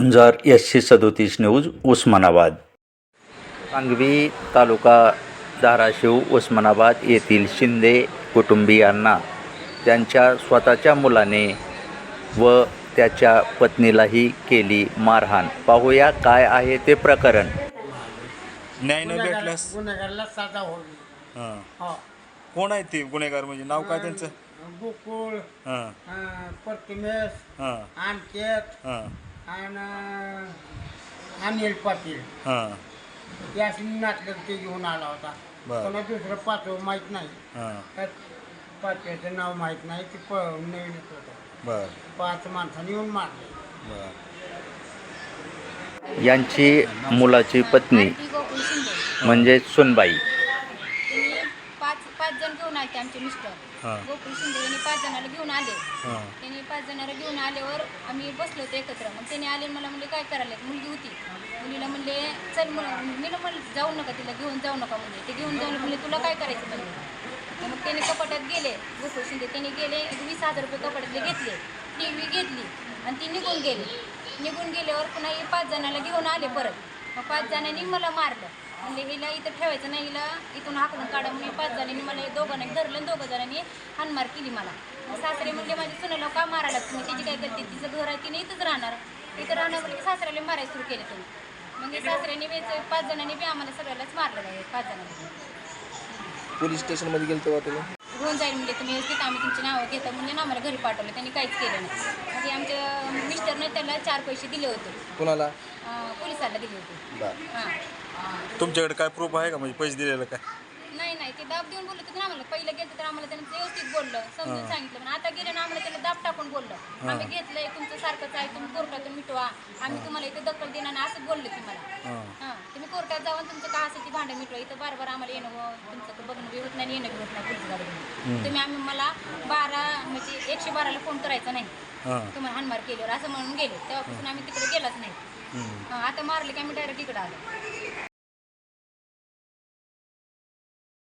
झुंजार एसशे सदोतीस न्यूज उस्मानाबाद. सांगवी तालुका धाराशिव उस्मानाबाद येथील शिंदे कुटुंबियांना त्यांच्या स्वतःच्या मुलाने व त्याच्या पत्नीलाही केली मारहाण. पाहूया काय आहे ते प्रकरण. न्याय न भेटल्यास? गुन्हेगारला साजा होईल. हां. हा. कोण आहे ते गुन्हेगार म्हणजे? नाव काय त्यांचं? गोकुळ हां. प्रतिमेश हां. अनिकेत हां. आणि अनिल पाटील. हां. ते अशी नाटक ते घेऊन आला होता. बरं. कोणा दुसरं पाचवं माहीत नाही. हां. त्या पाचव्याचं नाव माहीत नाही ते पळून नवीनच होतं. बर. पाच माणसांनी येऊन मारले. बर. यांची मुलाची पत्नी म्हणजे सुनबाई. आमचे मिस्टर. गोकुळ शिंदे यांनी पाच जणाला घेऊन आले. हां. त्यांनी पाच जणाला घेऊन आल्यावर आम्ही बसलो होतो एकत्र. मग त्यांनी आले आणि मला म्हणले काय करायला मुलगी होती. मुलीला म्हणले चल म्हणून मी ना म्हणलं जाऊ नका तिला घेऊन जाऊ नका म्हणजे ते घेऊन जाऊन म्हणले तुला काय करायचं म्हणले? मग त्याने कपाटात गेले. गोकुळ शिंदे त्यांनी गेले एक वीस हजार रुपये कपाटातले घेतले. टी व्ही घेतली. आणि ती निघून गेली. निघून गेल्यावर पुन्हा हे पाच जणाला घेऊन आले परत. मग पाच जणांनी मला मारलं. म्हणजे हिला इथं ठेवायचं नाही हिला इथून हाकलून काढा. म्हणून पाच जणांनी मला दोघांनी धरलं आणि दोघं जणांनी हानमार केली मला. सासरे म्हणले माझ्या सुनाला का मारायला तुम्ही त्याची काय करते तिचं घर आहे तिने इथंच राहणार. इथं राहणार म्हणजे सासऱ्याला मारायला सुरू केलं तुम्ही हे सासऱ्याने बी ते पाच जणांनी बी आम्हाला सगळ्यालाच मारलं आहे पाच जणांनी. पोलीस स्टेशनमध्ये गेलो तेव्हा तुम्ही? होऊन जाईल म्हणजे तुम्ही व्यवस्थित आम्ही तुमची नावं घेता. म्हणून आम्हाला घरी पाठवलं त्यांनी काहीच केलं नाही. म्हणजे आमच्या मिस्टरने त्याला चार पैसे दिले होते. कुणाला? पोलिसाला दिले होते. हां. तुमच्याकडे काय प्रूफ आहे का? म्हणजे पैसे दिलेलं काय? नाही नाही. ते दाब देऊन बोललं आम्हाला. पहिलं गेलं तर आम्हाला त्यानं व्यवस्थित बोललं. समजून सांगितलं. पण आता गेलं ना आम्हाला त्याला दाब टाकून बोललं. आम्ही घेतलंय तुमचं सारखंच आहे. तुम्ही कोर्टातून मिटवा. आम्ही तुम्हाला इथे दखल देणार नाही असं बोललं ती मला. हां. तुम्ही कोर्टात जाऊन तुमचं काय असेल ती भांडं मिटवा. इथं बार बार आम्हाला येणं व तुमचं बघणं बी होत नाही येणं बी होत नाही पोलीस गाडीमध्ये तुम्ही आम्ही मला बारा म्हणजे एकशे बाराला फोन करायचा नाही. हां. तुम्हाला हानमार केल्यावर असं म्हणून गेले. तेव्हापासून आम्ही तिकडे गेलाच नाही. आता मारले की आम्ही डायरेक्ट इकडे आलो.